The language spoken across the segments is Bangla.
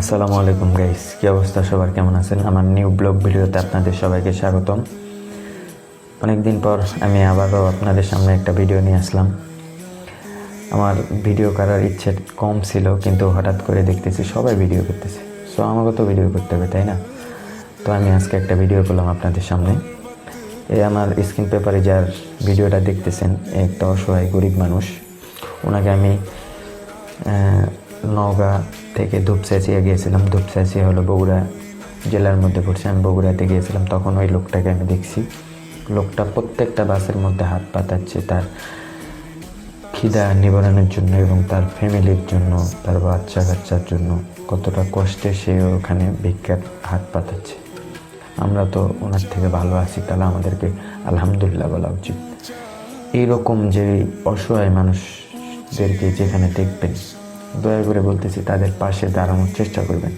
আসসালামু আলাইকুম গাইস কি অবস্থা? সবার কেমন আছেন? আমার নিউ ব্লগ ভিডিওতে আপনাদের সবাইকে স্বাগতম। অনেকদিন পর আমি আবারও আপনাদের সামনে একটা ভিডিও নিয়ে আসলাম। আমার ভিডিও করার ইচ্ছে কম ছিল, কিন্তু হঠাৎ করে দেখতেছি সবাই ভিডিও করতেছে। সো আমাকে তো ভিডিও করতে হবে, তাই না? তো আমি আজকে একটা ভিডিও করলাম আপনাদের সামনে। এই আমার স্ক্রিন পেপারে যার ভিডিওটা দেখতেছেন একটা অসহায় গরিব মানুষ। ওনাকে আমি নওগাঁ থেকে ধূপচাচিয়া গিয়েছিলাম। ধূপচাচিয়া হলো বগুড়া জেলার মধ্যে পড়ছে। আমি বগুড়াতে গিয়েছিলাম, তখন ওই লোকটাকে আমি দেখছি। লোকটা প্রত্যেকটা বাসের মধ্যে হাত পাতাচ্ছে তার খিদা নিবারণের জন্য এবং তার ফ্যামিলির জন্য, তার বাচ্চা কাচ্চার জন্য। কতটা কষ্টে সে ওখানে ভিক্ষার হাত পাতাচ্ছে। আমরা তো ওনার থেকে ভালো আছি, তাহলে আমাদেরকে আলহামদুলিল্লাহ বলা উচিত। এইরকম যে অসহায় মানুষদেরকে যেখানে দেখবেন দয়া করে বলতেছি, তাদের পাশে দাঁড়ানোর চেষ্টা করবেন।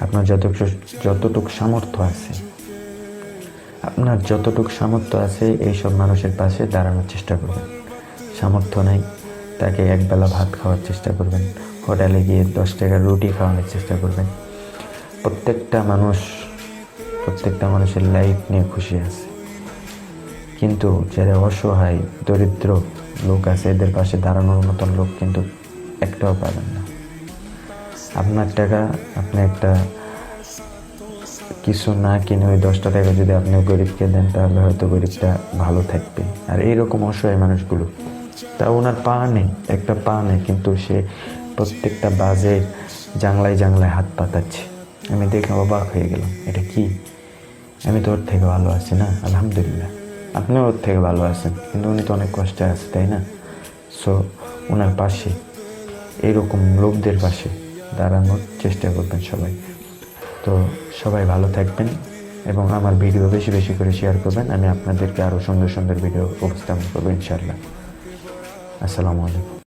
আপনার যতটুকু যতটুকু সামর্থ্য আছে, আপনার যতটুকু সামর্থ্য আছে, এইসব মানুষের পাশে দাঁড়ানোর চেষ্টা করবেন। সামর্থ্য নেই, তাকে একবেলা ভাত খাওয়ার চেষ্টা করবেন। হোটেলে গিয়ে দশ টাকার রুটি খাওয়ানোর চেষ্টা করবেন। প্রত্যেকটা মানুষ, প্রত্যেকটা মানুষের লাইফ নিয়ে খুশি আছে। কিন্তু যারা অসহায়, দরিদ্র লোক আছে, এদের পাশে দাঁড়ানোর মতন লোক কিন্তু একটাও পাবেন না। আপনার টাকা আপনি একটা কিছু না কিনে ওই দশটা টাকা যদি আপনি গরিবকে দেন, তাহলে হয়তো গরিবটা ভালো থাকবে। আর এইরকম অসহায় মানুষগুলো, তা ওনার পা নেই, একটা পা নেই, কিন্তু সে প্রত্যেকটা বাজের জাংলায় জাংলায় হাত পাতাচ্ছে। আমি দেখে অবাক হয়ে গেলাম, এটা কি? আমি তো ওর থেকে ভালো আছি না, আলহামদুলিল্লাহ। আপনিও ওর থেকে ভালো আছেন, কিন্তু উনি তো অনেক কষ্টে আছে, তাই না? সো ওনার পাশে এইরকম লোকদের পাশে দাঁড়ানোর চেষ্টা করবেন সবাই। তো সবাই ভালো থাকবেন এবং আমার ভিডিও বেশি বেশি করে শেয়ার করবেন। আমি আপনাদেরকে আরও সুন্দর সুন্দর ভিডিও উপস্থাপন করব ইনশাআল্লাহ। আসসালামু আলাইকুম।